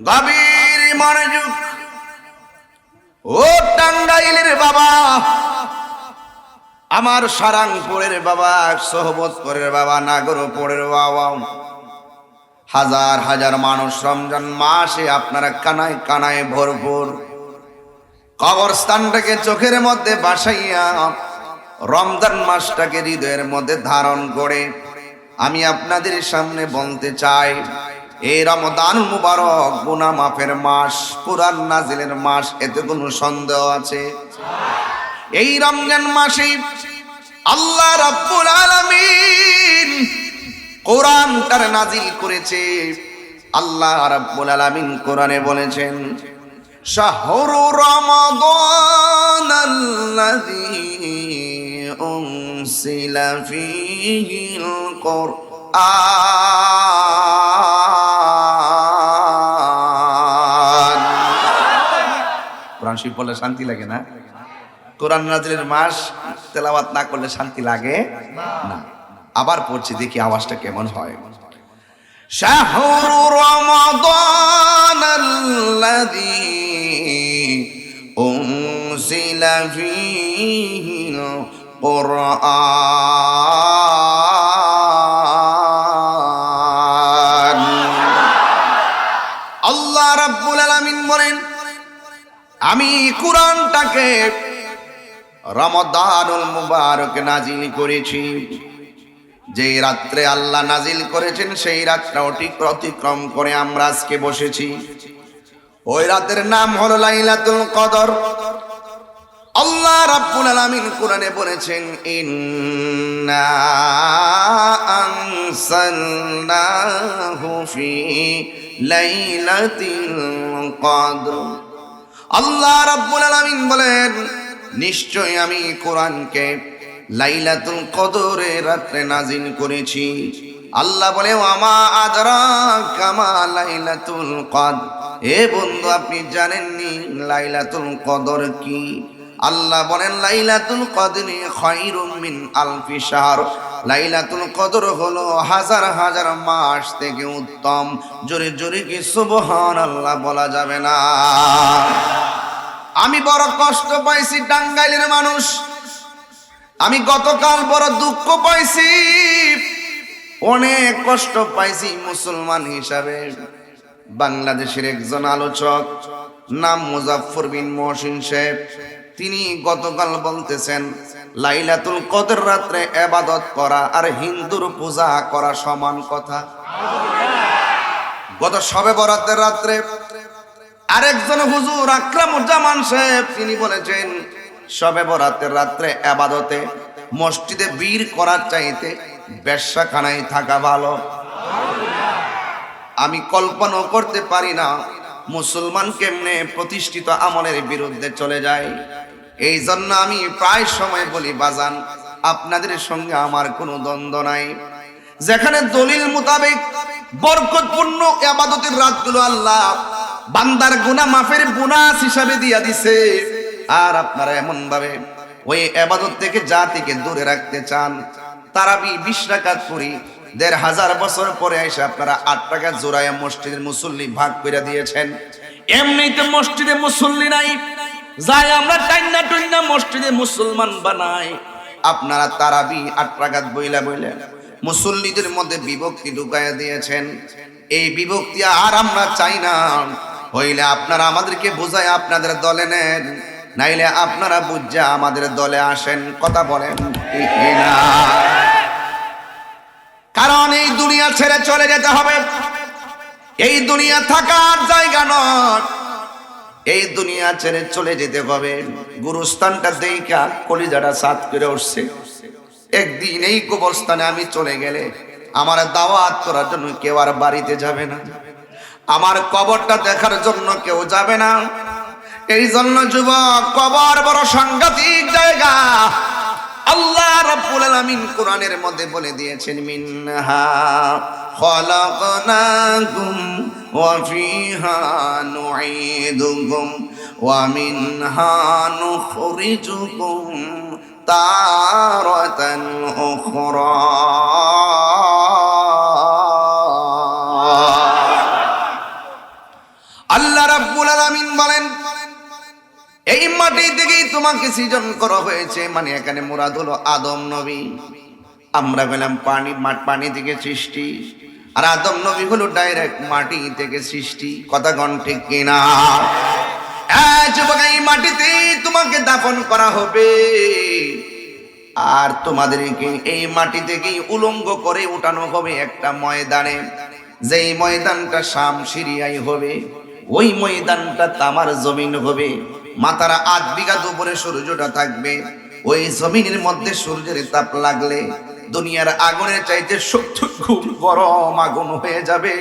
গভীর মনোযোগ। ও টাঙ্গাইলের বাবা, আমার সারাংপুরের বাবা, সোহবতপুরের বাবা, নাগরপুরের বাবা। হাজার হাজার মানুষ রমজান মাসে আপনারা কানায় কানায় ভরপুর। কবরস্থানটাকে চোখের মধ্যে বাসাইয়া রমজান মাসটাকে হৃদয়ের মধ্যে ধারণ করে আমি আপনাদের সামনে বলতে চাই এই রমদান মুবারক গুনা মাফের মাস, কোরআন নাজিলের মাস, এতে কোনো সন্দেহ আছে? এই রমজান মাসে আল্লাহ রাব্বুল আলামিন কোরআনটার নাজিল করেছে। আল্লাহ রাব্বুল আলামিন কোরআনে বলেছেন, শাহরু রমাদান আল্লাযী উনসিলা ফীহিল কোরআন। শিব বললে শান্তি লাগে না? কোরআন নাজিলের মাস তেলাওয়াত না করলে শান্তি লাগে না। আবার পড়ছি, দেখি আওয়াজটা কেমন হয়। কোরআনটাকে রমদানুল মুবারক নাজিল করেছি। যে রাত্রে আল্লাহ নাজিল করেছেন, সেই রাতটা অতিক্র অতিক্রম করে আমরা আজকে বসেছি। ওই রাতের নাম হলো লাইলাতুল কদর। আল্লাহ রাব্বুল আলামিন কোরআনে বলেছেন, ইন্না আনসালনাহু ফি লাইলাতিল কদর। আল্লাহ রাব্বুল আলামিন বলেন নিশ্চয় আমি কোরআনকে লাইলাতুল কদরে রাত্রে নাজিল করেছি। আল্লাহ বলে আমা আদরা কামা লাইলাতুল কদ এ বন্ধু, আপনি জানেননি লাইলাতুল কদর কি? আল্লাহ বলেন, লাইলাতুল কদরে খায়রুম মিন আলফি শাহর। লাইলাতুল কদর হলো হাজার হাজার মাস থেকে উত্তম। জোরে জোরে কি সুবহান আল্লাহ বলা যাবে না? আমি বড় কষ্ট পাইছি টাঙ্গাইলের মানুষ। আমি গতকাল বড় দুঃখ পাইছি। অনেক কষ্ট পাইছি মুসলমান হিসাবে। বাংলাদেশের একজন আলোচক, নাম মুজাফর বিন মহসিন সাহেব। তিনি গতকাল বলতেছেন, লাইলাতুল কদর রাত্রে এবাদত করা আর হিন্দুর পূজা করা সমান কথা। গত সবে বরাতের রাত্রে আরেকজন হুজুর আকরামুজ্জামান সাহেব, তিনি বলেছেন সবে বরাতের রাত্রে আবাদতে মসজিদে বীর করার চাইতে ব্যবসাখানায় থাকা ভালো। আমি কল্পনাও করতে পারি না মুসলমান কেমনে প্রতিষ্ঠিত আমলের বিরুদ্ধে চলে যায়। এই জন্য আমি প্রায় সময় বলি, বাজান, আপনাদের সঙ্গে আমার কোনো দ্বন্দ্ব নাই। যেখানে দলিল মোতাবেক বরকতপূর্ণ আবাদতের রাতগুলো আল্লাহ বান্দার গুনা মাফের বোনাস হিসাবে দিয়া দিছে। আর আপনারা এমন ভাবে ওই আবাদত থেকে জাতিকে দূরে রাখতে চান তারা বি বিশ রাকাত করি দেড় হাজার বছর পরে এসে আপনারা আট টাকা জোড়ায় মসজিদের মুসল্লি ভাগ করে দিয়েছেন। এমনিতে মসজিদে মুসল্লি নাই যাই আমরা টাইনা টুইনা মসজিদে মুসলমান বানাই। আপনারা তারাবি আট টাকাত বইলা বইলেন। মুসল্লিদের মধ্যে বিভক্তি ঢুকাইয়া দিয়েছেন। এই বিভক্তি আর আমরা চাই না। হইলে আপনারা আমাদেরকে বোঝায় আপনাদের দলে নেন। নাইলে আপনারা বুঝা আমাদের দলে আসেন। কথা বলেন কারণ এই দুনিয়া ছেড়ে চলে যেতে হবে। এই দুনিয়া থাকার জায়গা নয়। এই দুনিয়া ছেড়ে চলে যেতে হবে গুরুস্থানটা দেইকা কলিজাটা সাত করে উঠছে। একদিন এই কবরস্থানে আমি চলে গেলে আমার দাওয়াত করার জন্য কেউ আর বাড়িতে যাবে না। আমার কবরটা দেখার জন্য কেউ যাবে না। এই জন্য যুবক, কবর বড় সাংঘাতিক জায়গা। আল্লাহ রাব্বুল আলামিন কোরআনের মধ্যে বলে দিয়েছেন, মিনহা ফিহা নুঈদুকুম ওয়া মিনহা নুখরিজুকুম তারাতান উখরা আল্লাহ রাব্বুল আলামিন বলেন, এই মাটি থেকেই তোমাকে সৃজন করা হয়েছে মানে এখানে মুরাদ হলো আদম নবী। আমরা গেলাম পানি পানি থেকে সৃষ্টি। আর আদম নবী হলো ডাইরেক্ট মাটি থেকে সৃষ্টি। কথা গণ ঠিক কিনা? এই মাটিতে তোমাকে দাফন করা হবে। আর তোমাদেরকে এই মাটি থেকেই উলঙ্গ করে উঠানো হবে একটা ময়দানে। যেই ময়দানটা শাম সিরিয়াই হবে, ওই ময়দানটা তামার জমিন হবে। মাথার আট বিঘা উপরে সূর্যটা থাকবে। ওই জমিনের মধ্যে সূর্যের তাপ লাগলে দুনিয়ার আগুনের চাইতে সত্তর খুব গরম আগুন হয়ে যাবে।